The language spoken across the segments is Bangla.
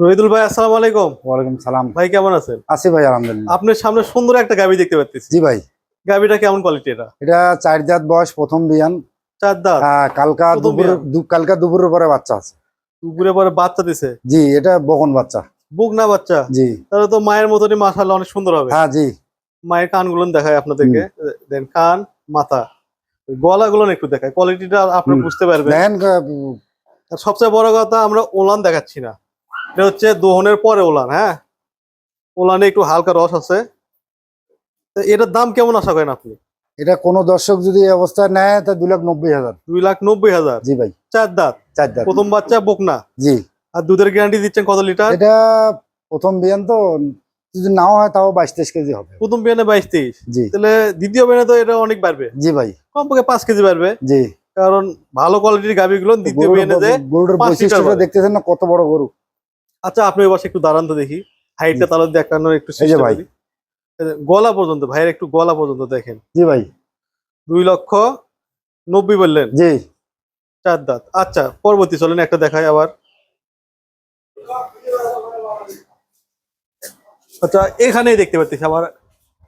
রহিদুল ভাই আসসালামু আলাইকুম। ওয়ালাইকুম সালাম। ভাই কেমন আছেন? আছি ভাই আলহামদুলিল্লাহ। আপনার সামনে সুন্দর একটা গাবি দেখতে পাচ্ছি জি ভাই। গাবিটা কেমন কোয়ালিটি এটা? এটা চার জাত বয়স প্রথম বিয়ান। চার দাঁত? আহ, কালকা দুপুর কালকা দুপুরের পরে বাচ্চা আছে। দুপুরে পরে বাচ্চা দিছে? জি এটা বকন বাচ্চা। বুক না বাচ্চা? জি। তাহলে তো মায়ের মতনই মাশাআল্লাহ অনেক সুন্দর হবে। হ্যাঁ জি। মায়ের কানগুলো দেখায় আপনাদেরকে। দেন কান মাথা। গলাগুলো একটু দেখায় কোয়ালিটিটা আপনি বুঝতে পারবেন। সবচেয়ে বড় কথা আমরা ওলান দেখাচ্ছি না। এটা হচ্ছে দোহনের পরে ওলান হ্যাঁ? ওলানে একটু হালকা রস আছে। এটার দাম কেমন আশা করেন আপনি? এটা কোনো দর্শক যদি অবস্থা নেয় তা দুই লাখ নব্বই হাজার। দুই লাখ নব্বই হাজার? জি ভাই। চার দাঁত? চার জাত প্রথম বাচ্চা বকনা? জি। আর দুধের গ্যারান্টি দিচ্ছেন কত লিটার? এটা প্রথম বিয়ান তো যদি নাও হয় তাও বাইশ তেইশ কেজি হবে। প্রথম বিয়ানে বাইশ তেইশ? জি। তাহলে দ্বিতীয় বিয়ানে তো এটা অনেক বাড়বে। জি ভাই। কমপক্ষে পাঁচ কেজি বাড়বে। জি। কারণ ভালো কোয়ালিটির গাভিগুলো দ্বিতীয় বিয়ানে যে গরুর বৈশিষ্ট্যটা দেখতেছেন না কত বড় গরু। আচ্ছা আপনি ওই পাশে একটু দাঁড়ান তো দেখি। হাইটটা তাহলে দেখানোর একটু এই যে ভাই। গলা পর্যন্ত ভাইয়ের একটু গলা পর্যন্ত দেখেন। জি ভাই। দুই লক্ষ নব্বই বললেন। জি। চার দাঁত। আচ্ছা পরবর্তী চলেন একটা দেখায় আবার। আচ্ছা এখানেই দেখতে পাচ্ছি আবার।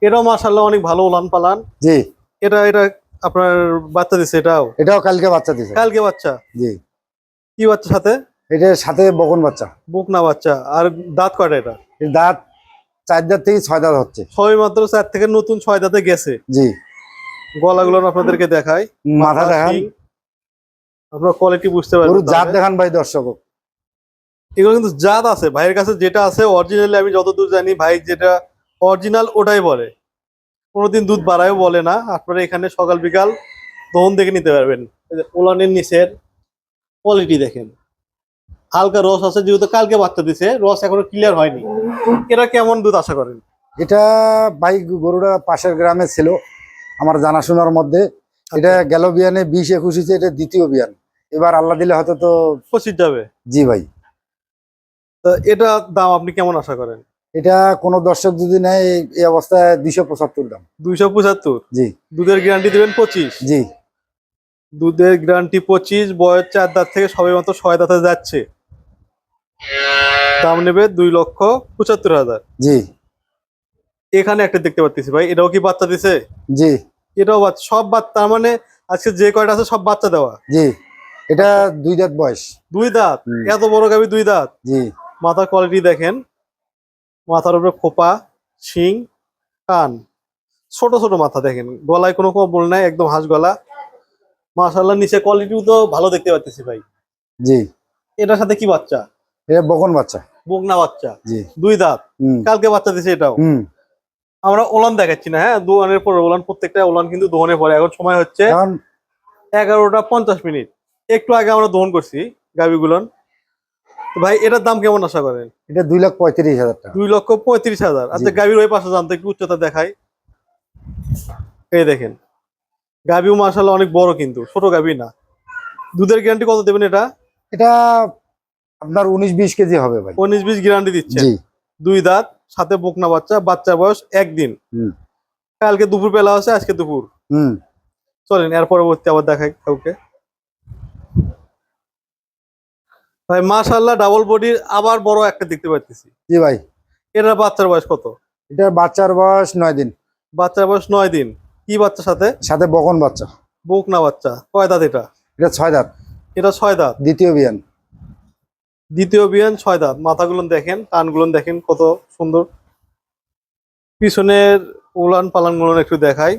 এটাও মাশাল্লাহ অনেক ভালো উলান পালান। জি। এটা এটা আপনার বাচ্চা দিচ্ছে এটাও? এটাও কালকে বাচ্চা দিছে। কালকে বাচ্চা? জি। কি বাচ্চা সাথে? এটার সাথে বকন বাচ্চা। বুক না বাচ্চা। আর দাঁত কয়টা এটা? এর দাঁত চার দাঁত থেকে ছয় দাঁত হচ্ছে। ছয় মাত্র চার থেকে নতুন ছয় দাঁতে গেছে। জি। গলাগুলো আপনাদেরকে দেখাই। মাথা দেখান। আপনার কোয়ালিটি বুঝতে পারবেন জাত দেখান ভাই দর্শক। এগুলো কিন্তু জাত আছে। ভাইয়ের কাছে যেটা আছে অরিজিনালি আমি যতদূর জানি ভাই যেটা অরিজিনাল ওটাই বলে। কোনোদিন দুধ বাড়ায়ও বলে না। আপনারা এখানে সকাল বিকাল দহন দেখে নিতে পারবেন। ওলানের নিচের কোয়ালিটি দেখেন। হালকা রস আছে যেহেতু কালকে বাচ্চা দিছে রস এখনও ক্লিয়ার হয়নি। এটা কেমন দুধ আশা করেন? এটা ভাই গরুটা পাশের গ্রামে ছিল আমার জানাশোনার মধ্যে। এটা গেল বিয়ানে বিশ একুশ এটা দ্বিতীয় বিয়ান। এবার আল্লাহ দিলে হয়তো তো পঁচিশ যাবে জি ভাই। তো এটা দাম আপনি কেমন আশা করেন? এটা কোনো দর্শক যদি নেয় এই- এই অবস্থায় দুইশো পঁচাত্তর দাম। দুইশো পঁচাত্তর? জি। দুধের গ্যারান্টি দেবেন পঁচিশ? জি। দুধের গ্যারান্টি পঁচিশ বয়স চার দাঁত থেকে সবাই মতো ছয় দাঁতে যাচ্ছে। দাম নেবে দুই লক্ষ পঁচাত্তর হাজার। জি। এখানে একটা দেখতে পাচ্ছি ভাই এটাও কি বাচ্চা দিছে? জি। এটাও বাচ্চা সব বাচ্চা তার মানে আজকে যে কয়টা আছে সব বাচ্চা দেওয়া। জি। এটা দুই দাঁত বয়স। দুই দাঁত? এত বড় গাবি দুই দাঁত? জি। মাথার কোয়ালিটি দেখেন মাথার উপরে খোপা শিং কান ছোট ছোট মাথা দেখেন গলায় কোনো কম্বল নাই একদম হাঁস গলা। মাশাল্লাহ নিচে কোয়ালিটিও তো ভালো দেখতে পাচ্ছি ভাই। জি। এটার সাথে কি বাচ্চা? এটা বকন বাচ্চা। বকনা বাচ্চা। জি। দুই দাঁত। কালকে বাচ্চা দিছে এটাও। আমরা ওলান দেখাচ্ছি না হ্যাঁ? দোয়ানের পরে ওলান প্রত্যেকটা ওলান কিন্তু দোয়ানের পরে এখন সময় হচ্ছে এগারোটা পঞ্চাশ মিনিট। একটু আগে আমরা দহন করছি গাবিগুলন তো ভাই এটার দাম কেমন আশা করেন? এটা দুই লাখ পঁয়ত্রিশ হাজার দুই লক্ষ পঁয়ত্রিশ হাজার। আচ্ছা। গাবির ওই পাশে জানতো একটু উচ্চতা দেখাই। এই দেখেন। গাবিও মাসাল অনেক বড় কিন্তু ছোট গাবি না। দুধের গ্যারান্টি কত দেবেন এটা? এটা আপনার উনিশ বিশ কেজি হবে ভাই। উনিশ বিশ গ্যারান্টি দিচ্ছে। দুই দাঁত সাথে বকনা বাচ্চা বাচ্চার বয়স একদিন। হুম। কালকে দুপুর বেলা আছে আজকে দুপুর। হুম। চলেন এর পরবর্তী আবার দেখাই কাউকে। ভাই মাশাল্লাহ ডাবল বডির আবার বড় একটা দেখতে পাচ্ছি জি ভাই। এটার বাচ্চার বয়স কত? এটা বাচ্চার বয়স নয় দিন। বাচ্চার বয়স নয় দিন। কি বাচ্চার সাথে? সাথে বকন বাচ্চা। বুক না বাচ্চা। কয় দাঁত এটা? এটা ছয় দাঁত। এটা ছয় দাঁত। দ্বিতীয় বিয়ান। দ্বিতীয় বিয়ান ছয় দাঁত। মাথাগুলো দেখেন, কানগুলো দেখেন কত সুন্দর। পিছনের উলান পালানগুলো একটু দেখাই।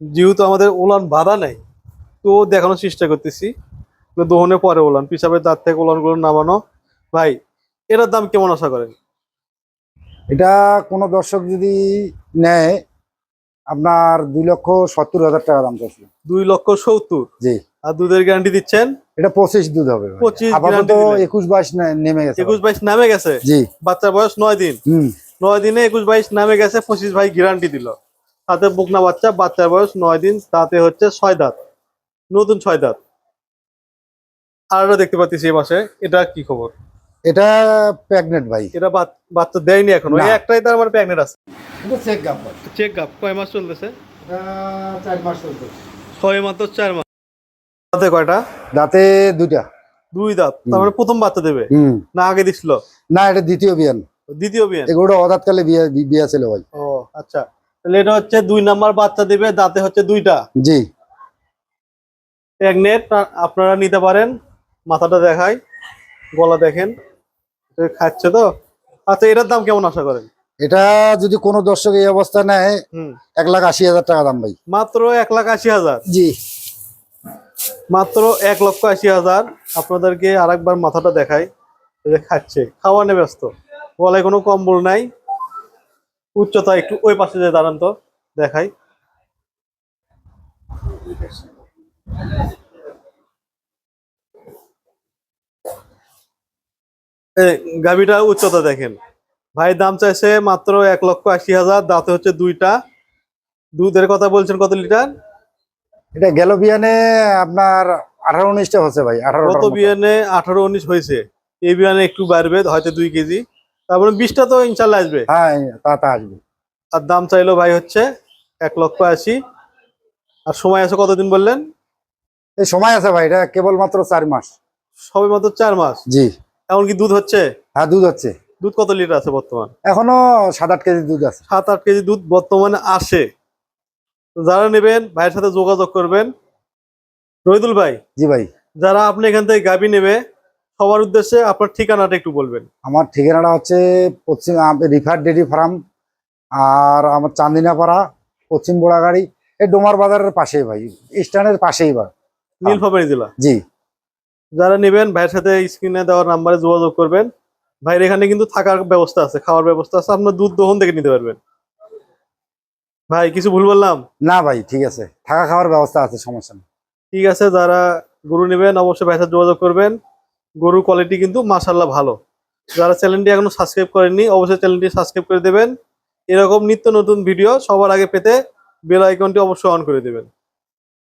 যেহেতু আমাদের উলান বাধা নেই, তো দেখানোর চেষ্টা করতেছি। দোহনের পরে উলান পিছাবের দাঁত থেকে উলানগুলো নামানো। ভাই, এটার দাম কেমন আশা করেন? এটা কোনো দর্শক যদি নেয় আপনার দুই লক্ষ সত্তর হাজার টাকা দাম চাচ্ছিল দুই লক্ষ সত্তর? জি। আর দুধের গ্যারান্টি দিচ্ছেন? এটা পঁচিশ দুধ হবে ভাই। 25 আপাতত একুশ বাইশ নেমে গেছে। একুশ বাইশ নামে গেছে? জি। বাচ্চার বয়স নয় দিন। হুম। নয় দিনে একুশ বাইশ নামে গেছে পঁচিশ ভাই গ্যারান্টি দিল। তাতে বুকনা বাচ্চা বাচ্চার বয়স নয় দিন তাতে হচ্ছে ছয় দাঁত। নতুন ছয় দাঁত। আর দেখতে পাচ্ছি এই মাসে এটা কি খবর? এটা প্রেগনেন্ট ভাই। এটা বাচ্চা দেয়নি এখন। ওই একটাই তার মানে প্রেগনেন্ট আছে। এটা চেক গাপ চেক আপ কয় মাস চলতেছে? চার মাস চলছে ছয় মাত্র চার মাস। দাঁতে কয়টা? দাঁতে দুইটা। দুই দাঁত। তার মানে প্রথম বাচ্চা দেবে? না আগে দিছিল? না এটা দ্বিতীয় বিয়ান। দ্বিতীয় বিয়ে এই গরুটা অদাতকালে বিয়ে বিয়া ছিল ভাই। ও আচ্ছা। তাহলে এটা হচ্ছে দুই নাম্বার বাচ্চা দিবে দাঁতে হচ্ছে দুইটা। জি। এক নেট আপনারা নিতে পারেন। মাথাটা দেখাই। গলা দেখেন। তো খাচ্ছে তো? আচ্ছা এটার দাম কেমন আশা করেন? এটা যদি কোনো দর্শক এই অবস্থা নেয় এক লাখ আশি হাজার টাকা দাম ভাই। মাত্র এক লাখ আশি হাজার? জি। মাত্র এক লক্ষ আশি হাজার। আপনাদেরকে আরেকবার মাথাটা দেখাই খাচ্ছে খাওয়ানে ব্যস্ত। গলায় কোনো কম্বল নাই। উচ্চতা একটু ওই পাশে যে দাঁড়ান তো দেখাই। এই গাভিটার উচ্চতা দেখেন। ভাই দাম চাইছে মাত্র এক লক্ষ আশি হাজার দাঁতে হচ্ছে দুইটা। দুধের কথা বলছেন কত লিটার? এটা গেল বিয়ানে আপনার আঠারো উনিশটা হচ্ছে ভাই আঠারো গত বিয়ানে আঠারো উনিশ হয়েছে এই বিয়ানে একটু বাড়বে হয়তো দুই কেজি। তারপরে বিশটা তো ইনশাল্লাহ আসবে। হ্যাঁ তা তা আসবে। আর দাম চাইলো ভাই হচ্ছে এক লক্ষ আশি। আর সময় আছে কতদিন বললেন? এই সময় আছে ভাই এটা কেবলমাত্র চার মাস। সবে মাত্র চার মাস। জি। এমনকি দুধ হচ্ছে? হ্যাঁ দুধ হচ্ছে। দুধ কত লিটার আছে বর্তমান? এখনও সাত আট কেজি দুধ আছে। সাত আট কেজি দুধ বর্তমানে আসে। তো যারা নেবেন ভাইয়ের সাথে যোগাযোগ করবেন। রহিদুল ভাই জি ভাই। যারা আপনি এখান থেকে গাবি নেবে সবার উদ্দেশ্যে আপনার ঠিকানাটা একটু বলবেন। আমার ঠিকানাটা হচ্ছে পশ্চিম রিফার ডেরি ফার্ম আর আমার চান্দিনাপাড়া পশ্চিম বোড়াগাড়ি। এই ডোমার বাজারের পাশেই ভাই স্ট্যান্ডের পাশেই ভাই। নীলফামারী জেলা? জি। যারা নেবেন ভাইয়ের সাথে স্ক্রিনে দেওয়ার নাম্বারে যোগাযোগ করবেন। ভাইয়ের এখানে কিন্তু থাকার ব্যবস্থা আছে খাওয়ার ব্যবস্থা আছে আপনার দুধ দহন থেকে নিতে পারবেন। ভাই কিছু ভুল বললাম? না ভাই ঠিক আছে। থাকা খাওয়ার ব্যবস্থা আছে সমস্যা নেই। ঠিক আছে যারা গরু নেবেন অবশ্যই ভাইয়ের সাথে যোগাযোগ করবেন। গরুর কোয়ালিটি কিন্তু মাশাল্লাহ ভালো। যারা চ্যানেলটি এখনও সাবস্ক্রাইব করেননি অবশ্যই চ্যানেলটি সাবস্ক্রাইব করে দেবেন। এরকম নিত্য নতুন ভিডিও সবার আগে পেতে বেল আইকনটি অবশ্যই অন করে দেবেন।